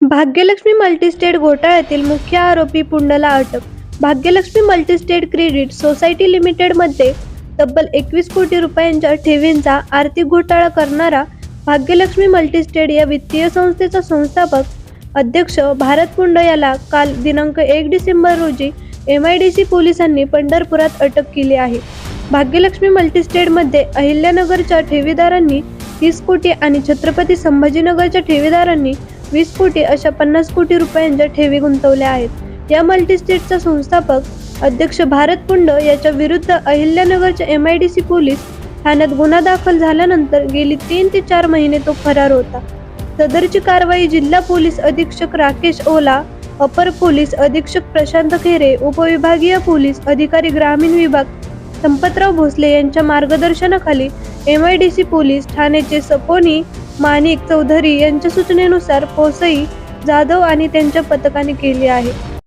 Bhagyalakshmi multi-state घोटाळ्यातील मुख्य आरोपी पुंडला अटक. भाग्यलक्ष्मी मल्टीस्टेट क्रेडिट सोसायटी लिमिटेडमध्ये तब्बल एकवीस कोटी रुपयांच्या ठेवींचा आर्थिक घोटाळा करणारा भाग्यलक्ष्मी मल्टीस्टेट या वित्तीय संस्थेचा संस्थापक अध्यक्ष भारत पुंड याला काल दिनांक एक डिसेंबर रोजी एम आय डी सी पोलिसांनी पंढरपुरात अटक केली आहे. भाग्यलक्ष्मी मल्टीस्टेटमध्ये अहिल्यानगरच्या ठेवीदारांनी तीस कोटी आणि छत्रपती संभाजीनगरच्या ठेवीदारांनी वीस कोटी अशा पन्नास कोटी रुपयांच्या ठेवी गुंतवल्या आहेत. या मल्टीस्टेटचा संस्थापक अध्यक्ष भारत पुंड याच्या विरुद्ध अहिल्यानगरच्या M I D C police ठाण्यात गुन्हा दाखल झाल्यानंतर गेली तीन ते चार महिने तो फरार होता. सदरची कारवाई जिल्हा पोलीस अधीक्षक राकेश ओला अपर पोलीस अधीक्षक प्रशांत खेरे उपविभागीय पोलीस अधिकारी ग्रामीण विभाग संपतराव भोसले यांच्या मार्गदर्शनाखाली M I D C police ठाण्याचे सपोनी माणिक चौधरी यांच्या सूचनेनुसार पोसई जाधव आणि त्यांच्या पथकाने केली आहे.